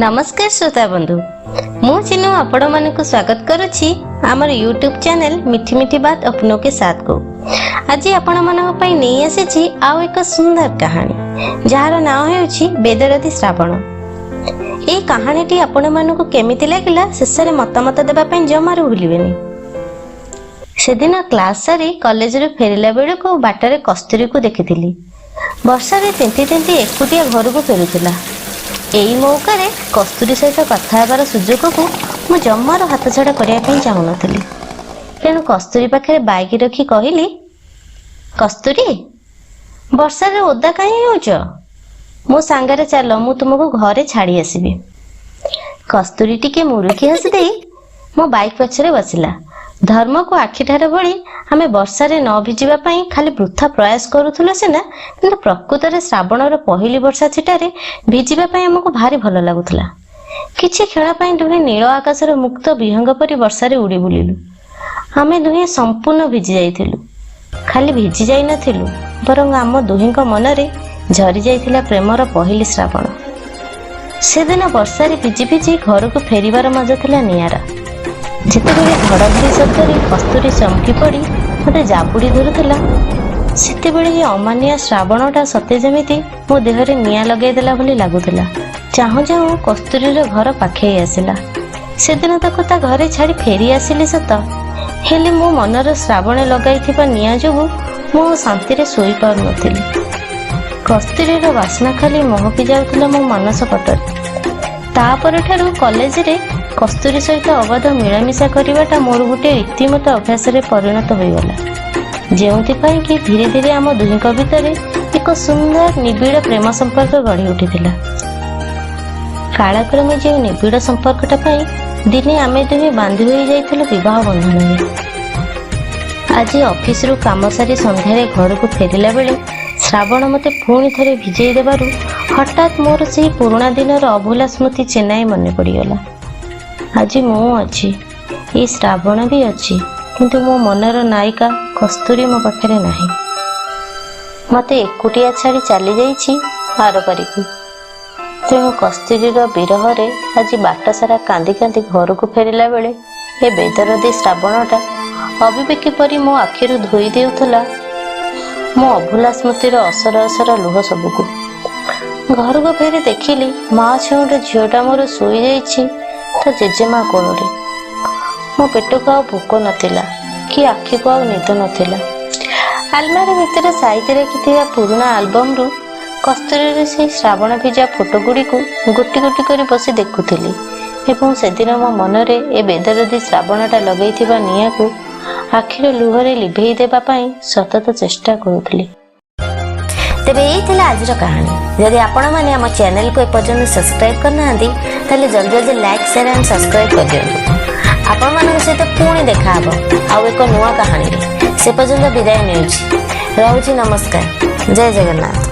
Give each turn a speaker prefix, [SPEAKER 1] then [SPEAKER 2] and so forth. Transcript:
[SPEAKER 1] ନମସ୍କାର ଶ୍ରୋତା ବନ୍ଧୁ ମୁଁ ଚିନୁ ଆପଣମାନଙ୍କୁ ସ୍ୱାଗତ କରୁଛି ଆମର ୟୁଟ୍ୟୁବ ଚ୍ୟାନେଲ ମିଠି ମିଠି ବାତ ଅପନୋ କେ ସାଥକୁ ଆଜି ଆପଣମାନଙ୍କ ପାଇଁ ନେଇ ଆସିଛି ଆଉ ଏକ ସୁନ୍ଦର କାହାଣୀ ଯାହାର ନାଁ ହେଉଛି ବେଦରଥୀ ଶ୍ରାବଣ ଏହି କାହାଣୀଟି ଆପଣମାନଙ୍କୁ କେମିତି ଲାଗିଲା ଶେଷରେ ମତାମତ ଦେବା ପାଇଁ ଜମାରୁ ଭୁଲିବେନି ସେଦିନ କ୍ଲାସ ସାରି କଲେଜରୁ ଫେରିଲା ବେଳକୁ ବାଟରେ କସ୍ତୁରୀକୁ ଦେଖିଥିଲି ବର୍ଷାରେ ତିନ୍ତି ତିନ୍ତି ଏକୁଟିଆ ଘରକୁ ଫେରୁଥିଲା ଏଇ ମୌକାରେ କସ୍ତୁରୀ ସହିତ କଥା ହେବାର ସୁଯୋଗକୁ ମୁଁ ଜମାରୁ ହାତଛଡ଼ା କରିବା ପାଇଁ ଚାହୁଁନଥିଲି। ତେଣୁ କସ୍ତୁରୀ ପାଖରେ ବାଇକ୍ ରଖି କହିଲି କସ୍ତୁରୀ ବର୍ଷାରେ ଓଦା କାହିଁ ହେଉଛ? ମୋ ସାଙ୍ଗରେ ଚାଲ ମୁଁ ତୁମକୁ ଘରେ ଛାଡ଼ି ଆସିବି। କସ୍ତୁରୀ ଟିକେ ମୁରୁକି ହସି ଦେଇ ମୋ ବାଇକ୍ ପଛରେ ବସିଲା। ଧର୍ମକୁ ଆଖିଠାର ଭଳି ଆମେ ବର୍ଷାରେ ନ ଭିଜିବା ପାଇଁ ଖାଲି ବୃଥା ପ୍ରୟାସ କରୁଥିଲୁ ସିନା କିନ୍ତୁ ପ୍ରକୃତରେ ଶ୍ରାବଣର ପହିଲି ବର୍ଷା ଛିଟାରେ ଭିଜିବା ପାଇଁ ଆମକୁ ଭାରି ଭଲ ଲାଗୁଥିଲା। କିଛି କ୍ଷଣ ପାଇଁ ଦୁହେଁ ନୀଳ ଆକାଶର ମୁକ୍ତ ବିହଙ୍ଗ ପରି ବର୍ଷାରେ ଉଡ଼ି ବୁଲିଲୁ। ଆମେ ଦୁହେଁ ସମ୍ପୂର୍ଣ୍ଣ ଭିଜି ଯାଇଥିଲୁ। ଖାଲି ଭିଜି ଯାଇନଥିଲୁ ବରଂ ଆମ ଦୁହିଁଙ୍କ ମନରେ ଝରି ଯାଇଥିଲା ପ୍ରେମର ପହିଲି ଶ୍ରାବଣ। ସେଦିନ ବର୍ଷାରେ ଭିଜି ଭିଜି ଘରକୁ ଫେରିବାର ମଜା ଥିଲା ନିଆରା। ଯେତେବେଳେ ଘଡ଼ଘଡ଼ି ଶବ୍ଦରେ କସ୍ତୁରୀ ଚମକି ପଡ଼ି ମୋତେ ଜାବୁଡ଼ି ଧରୁଥିଲା ସେତେବେଳେ ଏ ଅମାନିଆ ଶ୍ରାବଣଟା ସତେ ଯେମିତି ମୋ ଦେହରେ ନିଆଁ ଲଗାଇଦେଲା ଭଳି ଲାଗୁଥିଲା। ଚାହୁଁ ଚାହୁଁ କସ୍ତୁରୀର ଘର ପାଖେଇ ଆସିଲା। ସେଦିନ ତାକୁ ତା ଘରେ ଛାଡ଼ି ଫେରି ଆସିଲି ସତ। ହେଲେ ମୋ ମନର ଶ୍ରାବଣେ ଲଗାଇଥିବା ନିଆଁ ଯୋଗୁଁ ମୁଁ ଆଉ ଶାନ୍ତିରେ ଶୋଇପାରୁନଥିଲି କସ୍ତୁରୀର ବାସ୍ନା ଖାଲି ମହକି ଯାଉଥିଲା ମୋ ମାନସ ପଟରେ। ତାପରଠାରୁ କଲେଜରେ କସ୍ତୁରୀ ସହିତ ଅବାଧ ମିଳାମିଶା କରିବାଟା ମୋର ଗୋଟିଏ ରୀତିମତ ଅଭ୍ୟାସରେ ପରିଣତ ହୋଇଗଲା। ଯେଉଁଥିପାଇଁ କି ଧୀରେ ଧୀରେ ଆମ ଦୁହିଁଙ୍କ ଭିତରେ ଏକ ସୁନ୍ଦର ନିବିଡ଼ ପ୍ରେମ ସମ୍ପର୍କ ଗଢ଼ି ଉଠିଥିଲା। କାଳକ୍ରମେ ଯେଉଁ ନିବିଡ଼ ସମ୍ପର୍କଟା ପାଇଁ ଦିନେ ଆମେ ଦୁହେଁ ବାନ୍ଧି ହୋଇଯାଇଥିଲୁ ବିବାହ ବନ୍ଧନରେ। ଆଜି ଅଫିସରୁ କାମ ସାରି ସନ୍ଧ୍ୟାରେ ଘରକୁ ଫେରିଲା ବେଳେ ଶ୍ରାବଣ ମୋତେ ପୁଣି ଥରେ ଭିଜେଇ ଦେବାରୁ ହଠାତ୍ ମୋର ସେହି ପୁରୁଣା ଦିନର ଅଭୁଲା ସ୍ମୃତି ଚେନ୍ନାଇ ମନେ ପଡ଼ିଗଲା। ଆଜି ମୁଁ ଅଛି। ଏଇ ଶ୍ରାବଣ ବି ଅଛି। କିନ୍ତୁ ମୋ ମନର ନାୟିକା କସ୍ତୁରୀ ମୋ ପାଖରେ ନାହିଁ। ମୋତେ ଏକୁଟିଆ ଛାଡ଼ି ଚାଲି ଯାଇଛି ଆରପାରିକୁ। ତେଣୁ କସ୍ତୁରୀର ବିରହରେ ଆଜି ବାଟ ସାରା କାନ୍ଦି କାନ୍ଦି ଘରକୁ ଫେରିଲା ବେଳେ ଏ ବେଦରଦୀ ଶ୍ରାବଣଟା ଅବିବେକୀ ପରି ମୋ ଆଖିରୁ ଧୋଇ ଦେଉଥିଲା ମୋ ଅଭୁଲା ସ୍ମୃତିର ଅସର ଅସର ଲୁହ ସବୁକୁ। ଘରକୁ ଫେରି ଦେଖିଲି ମା ଛେଉଁଟେ ଝିଅଟା ମୋର ଶୋଇଯାଇଛି ତା ଜେଜେମା କୋଳରେ। ମୋ ପେଟକୁ ଆଉ ଭୋକ ନଥିଲା କି ଆଖିକୁ ଆଉ ନିଦ ନଥିଲା। ଆଲମାରୀ ଭିତରେ ସାଇତି ରଖିଥିବା ପୁରୁଣା ଆଲବମରୁ କସ୍ତୁରୀରେ ସେହି ଶ୍ରାବଣ ଭିଜା ଫଟୋ ଗୁଡ଼ିକୁ ଗୋଟି ଗୋଟି କରି ବସି ଦେଖୁଥିଲି ଏବଂ ସେଦିନ ମୋ ମନରେ ଏ ବେଦରଦୀ ଶ୍ରାବଣଟା ଲଗେଇଥିବା ନିଆଁକୁ ଆଖିର ଲୁହରେ ଲିଭେଇ ଦେବା ପାଇଁ ସତତ ଚେଷ୍ଟା କରୁଥିଲି। ତେବେ ଏଇ ଥିଲା ଆଜିର କାହାଣୀ। ଯଦି ଆପଣମାନେ ଆମ ଚ୍ୟାନେଲକୁ ଏପର୍ଯ୍ୟନ୍ତ ସବସ୍କ୍ରାଇବ୍ କରିନାହାନ୍ତି ତାହେଲେ ଜଲ୍ଦି ଜଲ୍ଦି ଲାଇକ୍ ସେୟାର ଆଣ୍ଡ ସବସ୍କ୍ରାଇବ୍ କରିଦିଅନ୍ତୁ। ଆପଣମାନଙ୍କ ସହିତ ପୁଣି ଦେଖାହବ ଆଉ ଏକ ନୂଆ କାହାଣୀରେ ସେ ପର୍ଯ୍ୟନ୍ତ ବିଦାୟ ନେଉଛି। ରହୁଛି ନମସ୍କାର। ଜୟ ଜଗନ୍ନାଥ।